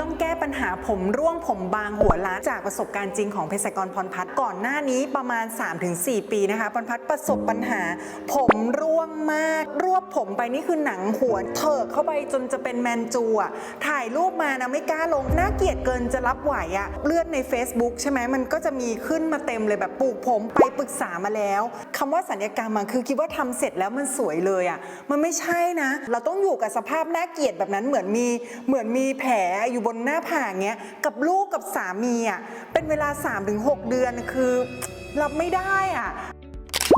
ต้องแก้ปัญหาผมร่วงผมบางหัวล้านจากประสบการณ์จริงของเภสัชกรพรพัฒน์ก่อนหน้านี้ประมาณ 3-4 ปีนะคะพรพัฒน์ประสบปัญหา ผมร่วงมาก รวบผมไปนี่คือหนังหัวเถิกเข้าไปจนจะเป็นแมนจูอะถ่ายรูปมานะไม่กล้าลงน่าเกลียดเกินจะรับไหวอะเลื่อนใน Facebook ใช่ไหมมันก็จะมีขึ้นมาเต็มเลยแบบปลูกผมไปปรึกษามาแล้วคำว่าสัญญกรรมมันคือคิดว่าทำเสร็จแล้วมันสวยเลยอะมันไม่ใช่นะ เราต้องอยู่กับสภาพน่าเกลียดแบบนั้นเหมือนมีเหมือนมีแผลอยู่บนหน้าผากเงี้ยกับลูกกับสามีอะเป็นเวลา 3-6 เดือนคือรับไม่ได้อะ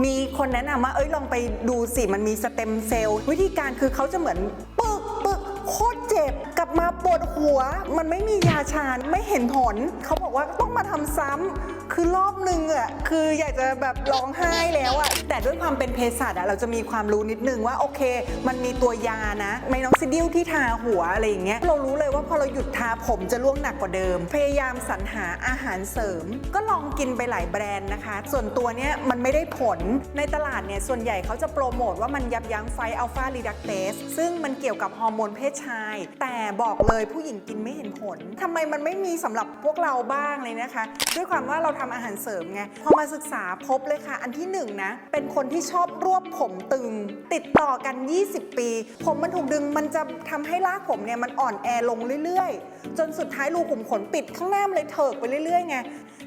มีคนแนะนำว่าเอ้ยลองไปดูสิมันมีสเต็มเซลล์วิธีการคือเขาจะเหมือนปึกปึกโคตรเจ็บ กลับมาปวดหัว มันไม่มียาชาไม่เห็นผล เขาบอกว่าต้องมาทำซ้ำคือรอบหนึ่งอะคืออยากจะแบบร้องไห้แล้วอะ แต่ด้วยความเป็นเภสัชอะเราจะมีความรู้นิดนึงว่าโอเค มันมีตัวยานะไมโนซิดิลที่ทาหัวอะไรอย่างเงี้ยเรารู้เลยว่าพอเราหยุดทาผมจะร่วงหนักกว่าเดิม พยายามสรรหาอาหารเสริม ก็ลองกินไปหลายแบรนด์นะคะ ส่วนตัวเนี้ยมันไม่ได้ผลในตลาดเนี่ยส่วนใหญ่เขาจะโปรโมทว่ามันยับยั้งไฟอัลฟารีดักเตสซึ่งมันเกี่ยวกับฮอร์โมนเพศชาย แต่บอกเลยผู้หญิงกินไม่เห็นผลทำไมมันไม่มีสำหรับพวกเราบ้างเลยนะคะ ด้วยความว่าเราทำอาหารเสริมไงพอมาศึกษาพบเลยค่ะ อันที่หนึ่งนะเป็นคนที่ชอบรวบผมตึง ติดต่อกัน 20 ปี ผมมันถูกดึงมันจะทำให้รากผมเนี่ยมันอ่อนแอลงเรื่อยๆ จนสุดท้ายรูขุมขนปิดข้างหน้ามันเลยเถิกไปเรื่อยๆไง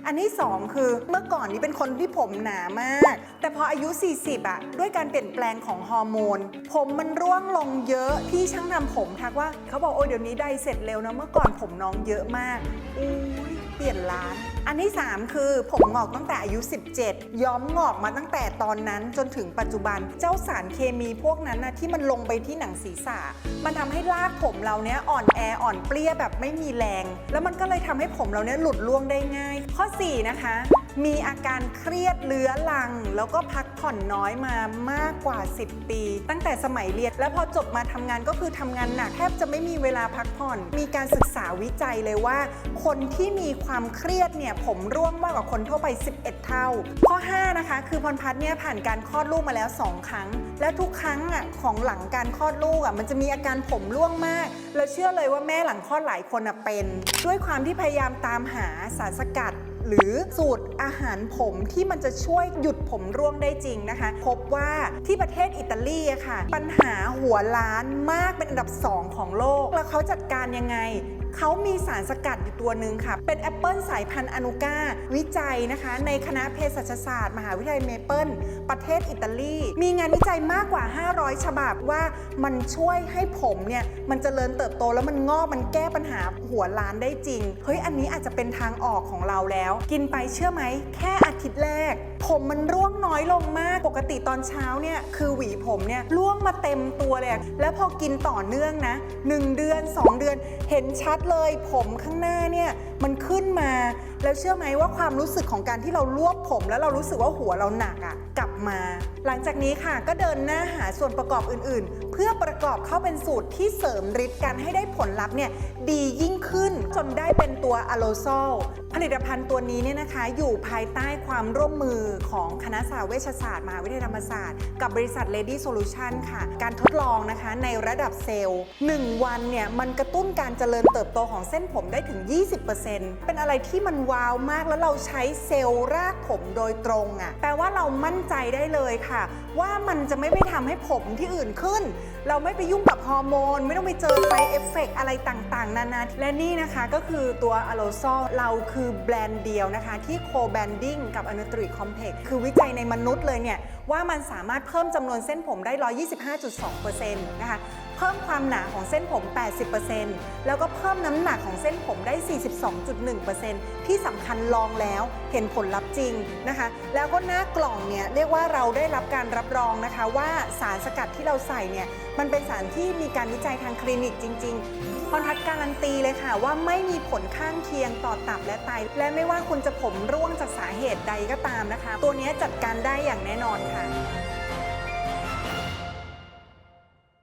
อันที่2คือเมื่อก่อนนี้เป็นคนที่ผมหนามาก แต่พออายุ 40อะด้วยการเปลี่ยนแปลงของฮอร์โมน ผมมันร่วงลงเยอะพี่ช่างทำผมทักว่าเขาบอกโอ้ยเดี๋ยวนี้ได้เสร็จเร็วนะเมื่อก่อนผมน้องเยอะมากอุ้ยเปลี่ยนร้าน อันที่ 3 คือผมงอกตั้งแต่อายุ 17 ย้อมงอกมาตั้งแต่ตอนนั้นจนถึงปัจจุบันเจ้าสารเคมีพวกนั้นนะที่มันลงไปที่หนังศีรษะ มันทำให้รากผมเราเนี้ยอ่อนแออ่อนเปลี้ยแบบไม่มีแรง แล้วมันก็เลยทำให้ผมเราเนี้ยหลุดร่วงได้ง่าย ข้อ 4 นะคะ มีอาการเครียดเลื้อรัง แล้วก็พักผ่อนน้อยมามากกว่า 10 ปี ตั้งแต่สมัยเรียน แล้วพอจบมาทำงานก็คือทำงานหนักแทบจะไม่มีเวลาพักผ่อน มีการศึกษาวิจัยเลยว่า คนที่มีความเครียดเนี่ยผมร่วงมากกว่าคนทั่วไป 11 เท่า ข้อ 5 นะคะ คือพรพัฒน์เนี่ยผ่านการคลอดลูกมาแล้ว 2 ครั้ง และทุกครั้งอะของหลังการคลอดลูกอะมันจะมีอาการผมร่วงมากแล้วเชื่อเลยว่าแม่หลังคลอดหลายคนอะเป็น ด้วยความที่พยายามตามหาสารสกัด หรือสูตรอาหารผมที่มันจะช่วยหยุดผมร่วงได้จริงนะคะ พบว่าที่ประเทศอิตาลีค่ะ ปัญหาหัวล้านมากเป็นอันดับ 2 ของโลก แล้วเขาจัดการยังไง เขามีสารสกัดอยู่ตัวหนึ่งค่ะ เป็นแอปเปิลสายพันธุ์อนุกาวิจัยนะคะ ในคณะเภสัชศาสตร์ มหาวิทยาลัยเมเปิลประเทศอิตาลี มีงานวิจัยมากกว่า 500 ฉบับว่ามันช่วยให้ผมเนี่ย มันจเจริญเติบโตแล้วมันงอกมันแก้ปัญหาหัวล้านได้จริง เฮ้ย อันนี้อาจจะเป็นทางออกของเราแล้ว กินไปเชื่อไหม แค่อาทิตย์แรก ผมมันร่วงน้อยลงมาก ปกติตอนเช้าเนี่ยคือหวีผมเนี่ยร่วงมาเต็มตัวเลย แล้วพอกินต่อเนื่องนะ 1 เดือน 2 เดือนเห็นชัดเลยผมข้างหน้าเนี่ยมันขึ้นมา แล้วเชื่อไหมว่าความรู้สึกของการที่เรารวบผม แล้วเรารู้สึกว่าหัวเราหนักอะกลับมา หลังจากนี้ค่ะก็เดินหน้าหาส่วนประกอบอื่นๆ เพื่อประกอบเข้าเป็นสูตรที่เสริมฤทธิ์กันให้ได้ผลลัพธ์เนี่ยดียิ่งขึ้นจนได้เป็นตัวอะโลโซลผลิตภัณฑ์ตัวนี้เนี่ยนะคะอยู่ภายใต้ความร่วมมือของคณะสาเวชศาสตร์มหาวิทยาลัยธรรมศาสตร์ กับบริษัท Lady Solution ค่ะ การทดลองนะคะในระดับเซลล์ 1 วันเนี่ยมันกระตุ้นการเจริญเติบโตของเส้นผมได้ถึง 20%เป็นอะไรที่มันว้าวมากแล้วเราใช้เซลล์รากผมโดยตรงอะ่ะแปลว่าเรามั่นใจได้เลยค่ะ ว่ามันจะไม่ไปทำให้ผมที่อื่นขึ้น เราไม่ไปยุ่งกับฮอร์โมน ไม่ต้องไปเจอไฟเอฟเฟกอะไรต่างๆ นานาและนี่นะคะก็คือตัว a l o s o เราคือแบรนด์เดียวนะคะ ที่โคแบนดิ้งกับอ n นตริคอมเพล็กคือวิจัยในมนุษย์เลยเนี่ยว่ามันสามารถเพิ่มจำนวนเส้นผมได้ 125.2%นะคะ เพิ่มความหนาของเส้นผม 80%แล้วก็เพิ่มน้ำหนักของเส้นผมได้ 42.1%ที่สำคัญลองแล้วเห็นผลลัพธ์จริงนะคะ แล้วก็หน้ากล่องเนี่ยเรียกว่าเราได้รับการรับรองนะคะว่าสารสกัดที่เราใส่เนี่ยมันเป็นสารที่มีการวิจัยทางคลินิกจริงๆพรพัฒน์การันตีเลยค่ะว่าไม่มีผลข้างเคียงต่อตับและไต และไม่ว่าคุณจะผมร่วงจากสาเหตุใดก็ตามนะคะ ตัวนี้จัดการได้อย่างแน่นอนค่ะ